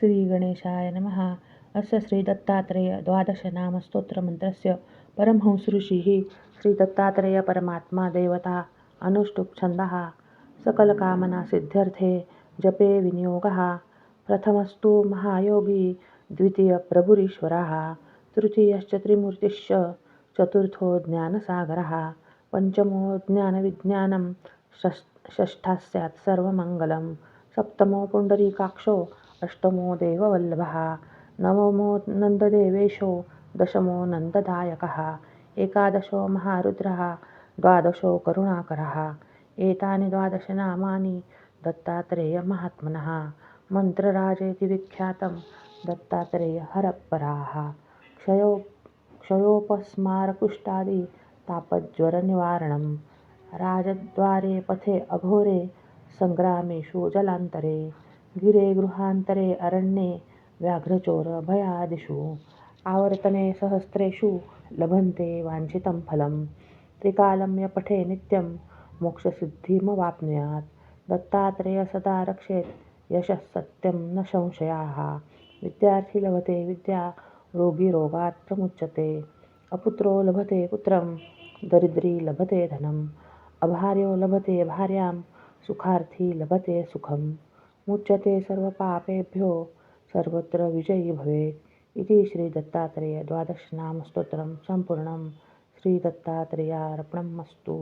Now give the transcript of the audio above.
श्रीगणेशाय नमः। अस्य श्रीदत्तात्रेयद्वादशनामस्तोत्रमन्त्रस्य परमहंसऋषिः श्रीदत्तात्रेयपरमात्मा देवता अनुष्टुप् छन्दः सकलकामनासिद्ध्यर्थे जपे विनियोगः। प्रथमस्तु महायोगी द्वितीयप्रभुरीश्वरः। तृतीयश्च त्रिमूर्तिश्च चतुर्थो ज्ञानसागरः। पञ्चमो ज्ञानविज्ञानं षष् षष्ठः स्यात् सर्वमङ्गलं। सप्तमो पुण्डरीकाक्षो अष्टमो देववल्लभः नवमो नन्ददेवेशो दशमो नन्ददायकः। एकादशो महारुद्रः। द्वादशो करुणाकरः। एतानि द्वादशनामानि दत्तात्रेयमहात्मनः। मन्त्रराजेति विख्यातं दत्तात्रेयहरपराः क्षयो क्षयोपस्मारकुष्ठादि तापज्वरनिवारणं राजद्वारे पथे अघोरे सङ्ग्रामेषु जलान्तरे। गिरे गृहान्तरे अरण्ये व्याघ्रचोरभयादिषु आवर्तने सहस्रेषु लभन्ते वाञ्छितं फलं त्रिकालं पठे नित्यं मोक्षसिद्धिमवाप्नुयात्। दत्तात्रेय सदा रक्षेत् यशः सत्यं न संशयाः। विद्यार्थी लभते विद्या रोगी रोगात् प्रमुच्यते। अपुत्रो लभते पुत्रं दरिद्री लभते धनम् अभार्यो लभते भार्यां सुखार्थी लभते सुखम्। मुच्यते सर्वपापेभ्यो सर्वत्र विजयी भवेत् इति श्रीदत्तात्रेयद्वादशनामस्तोत्रं सम्पूर्णं श्रीदत्तात्रेयार्पणमस्तु।